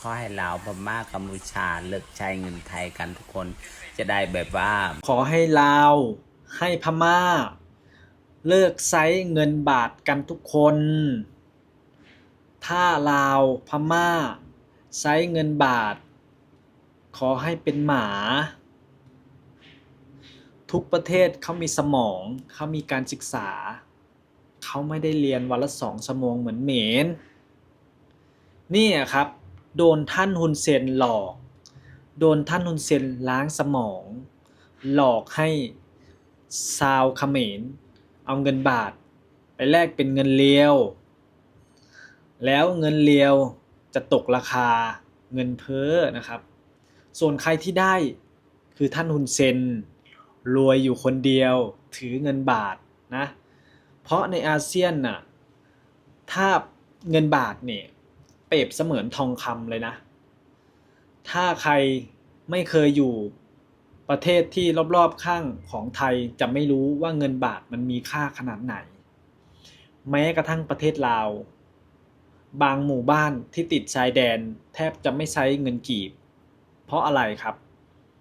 ขอให้ลาวพม่ากัมพูชาเลิกใช้เงินไทยกันทุกคนจะได้แบบว่า ขอให้ลาวให้พม่า เลิกใช้เงินบาทกันทุกคน ถ้าลาวพม่าใช้เงินบาท ขอให้เป็นหมา ทุกประเทศเขามีสมองเขามีการศึกษา เขาไม่ได้เรียนวันละสองชั่วโมงเหมือนเหมนนี่อะครับ โดนท่านฮุนเซนหลอก โดนท่านฮุนเซนล้างสมอง หลอกให้ซาวเขมร เอาเงินบาท ไปแลกเป็นเงินเลียว แล้วเงินเลียวจะตกราคาเงินเพ้อนะครับ ส่วนใครที่ได้คือท่านฮุนเซนรวยอยู่คนเดียวถือเงินบาทนะ เพราะในอาเซียนน่ะ ถ้าเงินบาทเนี่ย เปรียบเสมือนทองคำเลยนะ ถ้าใครไม่เคยอยู่ประเทศที่รอบๆข้างของไทยจะไม่รู้ว่าเงินบาทมันมีค่าขนาดไหน แม้กระทั่งประเทศลาว บางหมู่บ้านที่ติดชายแดนแทบจะไม่ใช้เงินกีบ เพราะอะไรครับ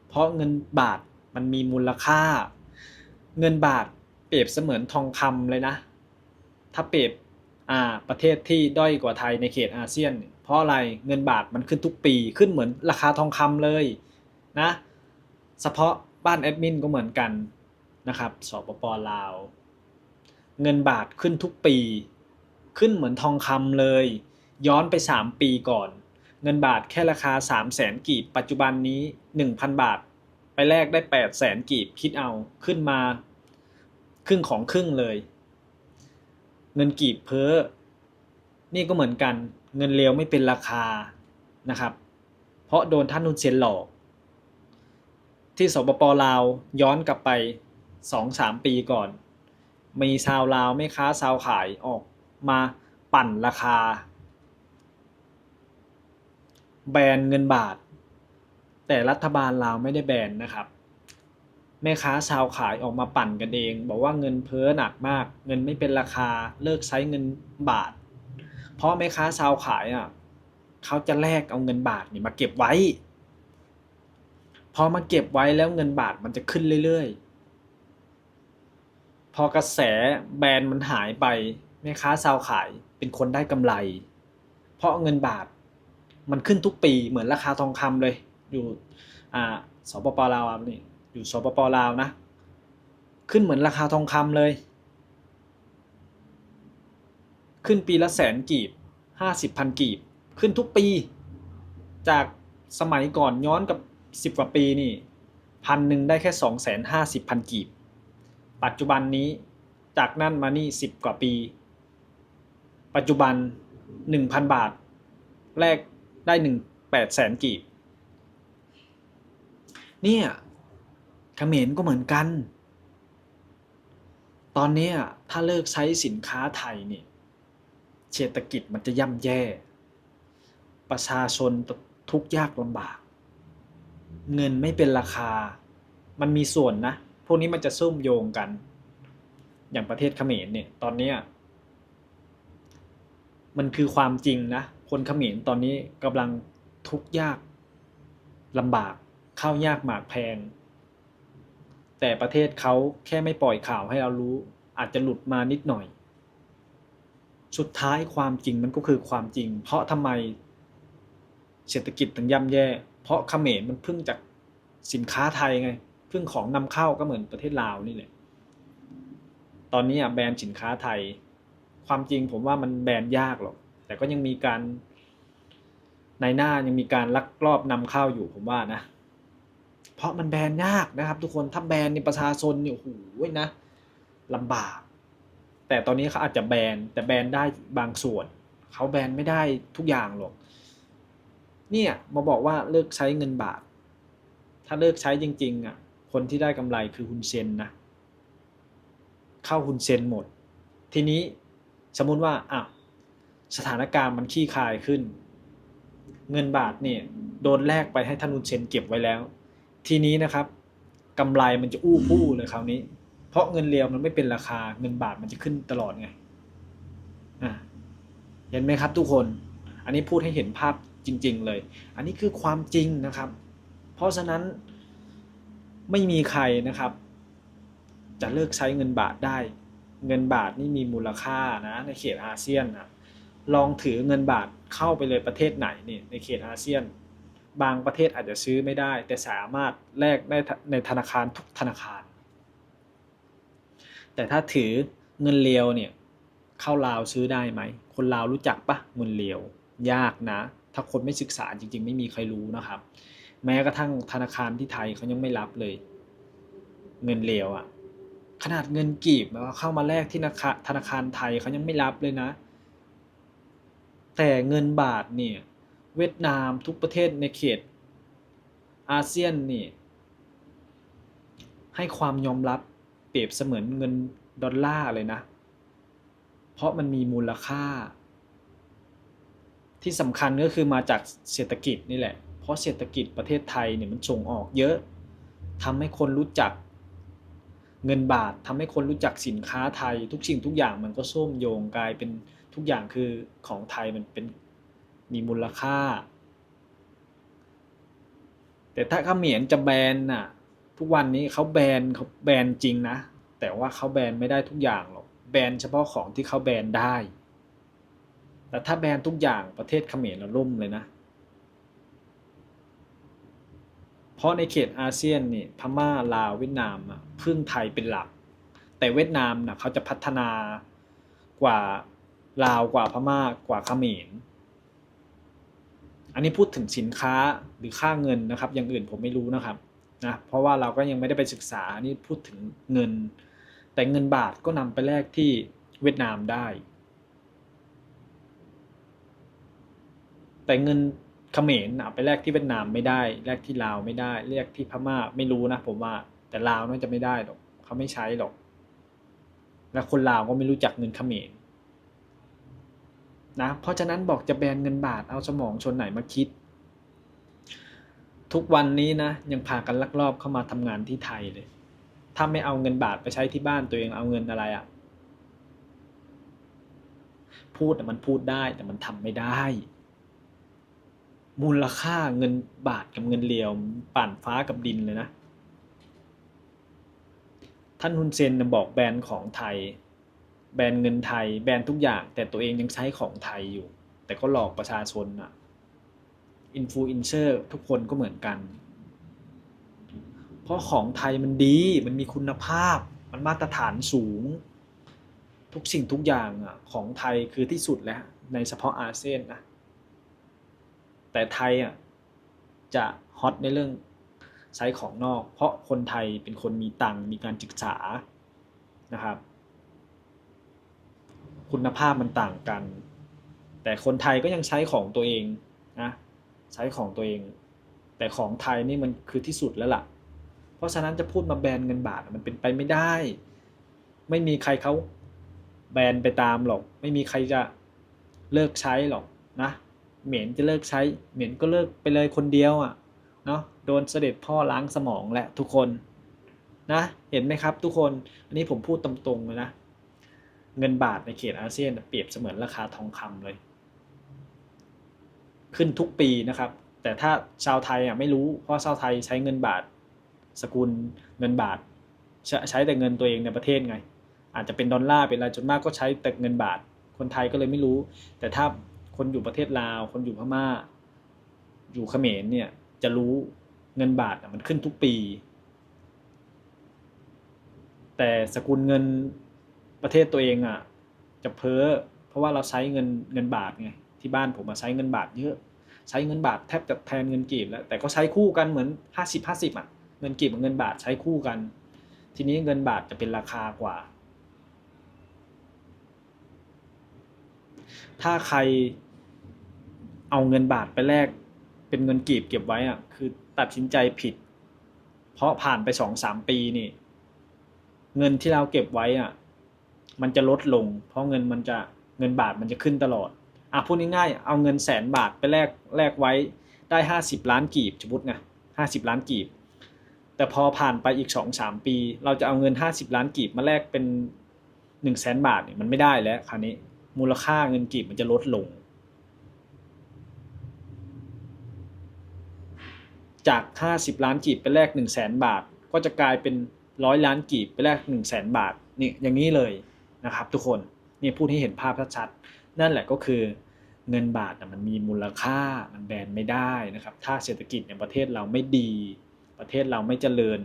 เพราะเงินบาทมันมีมูลค่า เงินบาทเปรียบเสมือนทองคำเลยนะ ถ้าเปรียบ ประเทศที่ด้อยกว่าไทยในเขตอาเซียน เพราะอะไรเงินบาทมันขึ้นทุกปีขึ้นเหมือนราคาทองคำเลยนะเฉพาะบ้านแอดมินก็เหมือนกันนะครับสปปลาว เงินบาทขึ้นทุกปี ขึ้นเหมือนทองคำเลย ย้อนไป 3 ปีก่อน เงินบาทแค่ราคา 3 0 0แสนกีบ ปัจจุบันนี้ 1,000 บาท ไปแลกได้ 8 0 0แสนกีบคิดเอาขึ้นมา ครึ่งของครึ่งเลย เงินกีบเพ้อ นี่ก็เหมือนกัน เงินเลวไม่เป็นราคานะครับ เพราะโดนท่านนุนเซนหลอก ที่สปปลาวย้อนกลับไป 2-3 ปีก่อน มีชาวลาวไม่ค้าชาวขายออกมาปั่นราคา แบนเงินบาท แต่รัฐบาลลาวไม่ได้แบนนะครับ แม่ค้าชาวขายออกมาปั่นกันเอง บอกว่าเงินเพ้อหนักมาก เงินไม่เป็นราคาเลิกใช้เงินบาท เพราะแม่ค้าชาวขายอะเขาจะแลกเอาเงินบาทนี่มาเก็บไว้ พอมาเก็บไว้แล้วเงินบาทมันจะขึ้นเรื่อยๆ พอกระแสแบรนด์มันหายไปแม่ค้าชาวขายเป็นคนได้กำไร เพราะเงินบาทมันขึ้นทุกปีเหมือนราคาทองคำเลย อยู่อ่าสปปลาวนี่ อยู่สปปลาวนะ ขึ้นเหมือนราคาทองคำเลย ขึ้นปีละแสนกีบห้าสิบพันกีบ ขึ้นทุกปี จากสมัยก่อนย้อนกับสิบกว่าปีนี่พันหนึ่งได้แค่สองแสนห้าสิบพันกีบ ปัจจุบันนี้จากนั่นมานี่สิบกว่าปี ปัจจุบันหนึ่งพันบาทแลกได้หนึ่งแปดแสนกีบ เนี่ย เขมรก็เหมือนกัน ตอนนี้ถ้าเลิกใช้สินค้าไทยเนี่ยเศรษฐกิจมันจะย่ำแย่ ประชาชนทุกข์ยากลำบาก เงินไม่เป็นราคา มันมีส่วนนะ พวกนี้มันจะซุ่มโยงกัน อย่างประเทศเขมรเนี่ย ตอนนี้มันคือความจริงนะ คนเขมรตอนนี้กำลังทุกข์ยากลำบาก ข้าวยากหมากแพง แต่ประเทศเขาแค่ไม่ปล่อยข่าวให้เรารู้ อาจจะหลุดมานิดหน่อย สุดท้ายความจริงมันก็คือความจริง เพราะทำไมเศรษฐกิจถึงย่ำแย่ เพราะเขมรมันพึ่งจากสินค้าไทยไงพึ่งของนำเข้าก็เหมือนประเทศลาวนี่แหละตอนนี้อะแบนสินค้าไทย ความจริงผมว่ามันแบนยากหรอก แต่ก็ยังมีการในหน้ายังมีการลักลอบนำเข้าอยู่ผมว่านะ เพราะมันแบนยากนะครับ ทุกคนถ้าแบนในประชาชนเนี่ยโอ้โหนะลำบาก แต่ตอนนี้เขาอาจจะแบนแต่แบนได้บางส่วนเขาแบนไม่ได้ทุกอย่างหรอกเนี่ยมาบอกว่าเลิกใช้เงินบาท ถ้าเลิกใช้จริงๆอะคนที่ได้กำไรคือฮุนเซนนะเข้าฮุนเซนหมด ทีนี้สมมุติว่าอะสถานการณ์มันขี้คายขึ้น เงินบาทเนี่ยโดนแลกไปให้ท่านฮุนเซนเก็บไว้แล้ว ทีนี้นะครับกำไรมันจะอู้ฟู่เลยคราวนี้ เพราะเงินเรียวมันไม่เป็นราคาเงินบาทมันจะขึ้นตลอดไงอะเห็นไหมครับทุกคน อันนี้พูดให้เห็นภาพจริง ๆ เลย อันนี้คือความจริงนะครับ เพราะฉะนั้นไม่มีใครนะครับ จะเลิกใช้เงินบาทได้ เงินบาทนี่มีมูลค่านะในเขตอาเซียนนะลองถือเงินบาทเข้าไปเลยประเทศไหนนี่ในเขตอาเซียน บางประเทศอาจจะซื้อไม่ได้ แต่สามารถแลกได้ในธนาคารทุกธนาคาร แต่ถ้าถือเงินเลียวเนี่ยเข้าลาวซื้อได้ไหม คนลาวรู้จักปะเงินเลียว ยากนะ ถ้าคนไม่ศึกษาจริง ๆ ไม่มีใครรู้นะครับ แม้กระทั่งธนาคารที่ไทยเขายังไม่รับเลย เงินเลียวอะขนาดเงินกีบแบบว่าเข้ามาแลกที่นาคธนาคารไทยเขายังไม่รับเลยนะ แต่เงินบาทเนี่ย เวียดนามทุกประเทศในเขตอาเซียนนี่ ให้ความยอมรับเปรียบเสมือนเงินดอลลาร์เลยนะ เพราะมันมีมูลค่า ที่สำคัญก็คือมาจากเศรษฐกิจนี่แหละ เพราะเศรษฐกิจประเทศไทยเนี่ยมันส่งออกเยอะทำให้คนรู้จักเงินบาททำให้คนรู้จักสินค้าไทย ทุกสิ่งทุกอย่างมันก็ส้มโยงกลายเป็นทุกอย่างคือของไทยมันเป็น มีมูลค่า แต่ถ้าเขมรจะแบนน่ะ ทุกวันนี้เขาแบนเขาแบนจริงนะ แต่ว่าเขาแบนไม่ได้ทุกอย่างหรอก แบนเฉพาะของที่เขาแบนได้ แต่ถ้าแบนทุกอย่างประเทศเขมรเราล่มเลยนะ เพราะในเขตอาเซียนนี่พม่าลาวเวียดนามอะพึ่งไทยเป็นหลัก แต่เวียดนามน่ะเขาจะพัฒนากว่าลาวกว่าพม่ากว่าเขมร อันนี้พูดถึงสินค้าหรือค่าเงินนะครับ อย่างอื่นผมไม่รู้นะครับนะเพราะว่าเราก็ยังไม่ได้ไปศึกษานนี้พูดถึงเงิน แต่เงินบาทก็นำไปแลกที่เวียดนามได้ แต่เงินเขมรเอาไปแลกที่เวียดนามไม่ได้แลกที่ลาวไม่ได้แลกที่พม่าไม่รู้นะผมว่าแต่ลาวน่าจะไม่ได้หรอกเขาไม่ใช้หรอก และคนลาวก็ไม่รู้จักเงินเขมร นะเพราะฉะนั้นบอกจะแบนเงินบาทเอาสมองชนไหนมาคิด ทุกวันนี้นะยังพากันลักลอบเข้ามาทำงานที่ไทยเลย ถ้าไม่เอาเงินบาทไปใช้ที่บ้านตัวเองเอาเงินอะไรอะ่ะพูดแต่มันพูดได้แต่มันทำไม่ได้ มูลค่าเงินบาทกับเงินเหรียวป่านฟ้ากับดินเลยนะ ท่านฮุนเซนบอกแบรนด์ของไทย แบรนด์เงินไทย แบรนด์ทุกอย่าง แต่ตัวเองยังใช้ของไทยอยู่ แต่ก็หลอกประชาชนอะอินฟลูเอนเซอร์ทุกคนก็เหมือนกัน เพราะของไทยมันดีมันมีคุณภาพ มันมาตรฐานสูง ทุกสิ่งทุกอย่างอะของไทยคือที่สุดแล้วในเฉพาะอาเซียนนะแต่ไทยอะจะฮอตในเรื่องใช้ของนอก เพราะคนไทยเป็นคนมีตังมีการศึกษานะครับ คุณภาพมันต่างกัน แต่คนไทยก็ยังใช้ของตัวเองนะใช้ของตัวเอง แต่ของไทยนี่มันคือที่สุดแล้วล่ะ เพราะฉะนั้นจะพูดมาแบนเงินบาทมันเป็นไปไม่ได้ ไม่มีใครเขาแบนไปตามหรอก ไม่มีใครจะเลิกใช้หรอกนะเหม็นจะเลิกใช้ เหม็นก็เลิกไปเลยคนเดียวอะเนาะโดนเสด็จพ่อล้างสมองแหละทุกคนนะเห็นไหมครับทุกคน อันนี้ผมพูดตรงๆเลยนะ เงินบาทในเขตอาเซียนเปรียบเสมือนราคาทองคำเลย ขึ้นทุกปีนะครับ แต่ถ้าชาวไทยอะไม่รู้เพราะชาวไทยใช้เงินบาท สกุลเงินบาท ใช้แต่เงินตัวเองในประเทศไง อาจจะเป็นดอลลาร์เป็นอะไรจนมากก็ใช้แต่เงินบาท คนไทยก็เลยไม่รู้ แต่ถ้าคนอยู่ประเทศลาว คนอยู่พม่า อยู่เขมรเนี่ยจะรู้เงินบาทมันขึ้นทุกปี แต่สกุลเงิน ประเทศตัวเองอะจะเพ้อเพราะว่าเราใช้เงินเงินบาทไงที่บ้านผมมาใช้เงินบาทเยอะ ใช้เงินบาทแทบจะแทนเงินกีบแล้วแต่ก็ใช้คู่กันเหมือนห้าสิบห้าสิบอะเงินกีบกับเงินบาทใช้คู่กัน ทีนี้เงินบาทจะเป็นราคากว่า ถ้าใครเอาเงินบาทไปแลกเป็นเงินกีบเก็บไว้อะคือตัดสินใจผิด เพราะผ่านไปสองสามปีนี่ เงินที่เราเก็บไว้อะ มันจะลดลง เพราะเงินมันจะเงินบาทมันจะขึ้นตลอดอะพูดง่ายๆเอาเงินแสนบาทไปแลกแลกไว้ได้ห้าสิบล้านกีบสมมติไงห้าสิบล้านกีบ แต่พอผ่านไปอีกสองสามปี เราจะเอาเงินห้าสิบล้านกีบมาแลกเป็นหนึ่งแสนบาทเนี่ยมันไม่ได้แล้วคราวนี้มูลค่าเงินกีบมันจะลดลง จาก 50 ล้านกีบไปแลก1 0 0 0 0แสนบาท ก็จะกลายเป็นร้อยล้านกีบไปแลก1 0 0 0 0แสนบาทนี่อย่างนี้เลย นะครับ ทุกคนนี่พูดให้เห็นภาพชัดๆนั่นแหละก็คือเงินบาทนะมันมีมูลค่ามันแบนไม่ได้นะครับ ถ้าเศรษฐกิจในประเทศเราไม่ดี ประเทศเราไม่เจริญ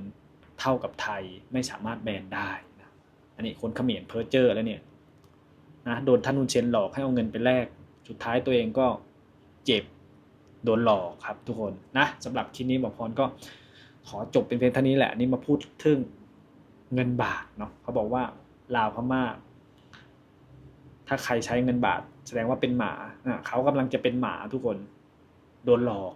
เท่ากับไทยไม่สามารถแบนได้นะอันนี้คนเขมรเพ้อเจอร์แล้วเนี่ยนะโดนท่านอุนเชนหลอกให้เอาเงินไปแลกสุดท้ายตัวเองก็เจ็บโดนหลอกครับทุกคนนะสำหรับคลิปนี้หมอพรก็ขอจบเป็นเพียงเท่านี้แหละนี่มาพูดถึงเงินบาทเนาะเขาบอกว่าลาวพม่า ถ้าใครใช้เงินบาท แสดงว่าเป็นหมาเขากำลังจะเป็นหมาทุกคน โดนหลอก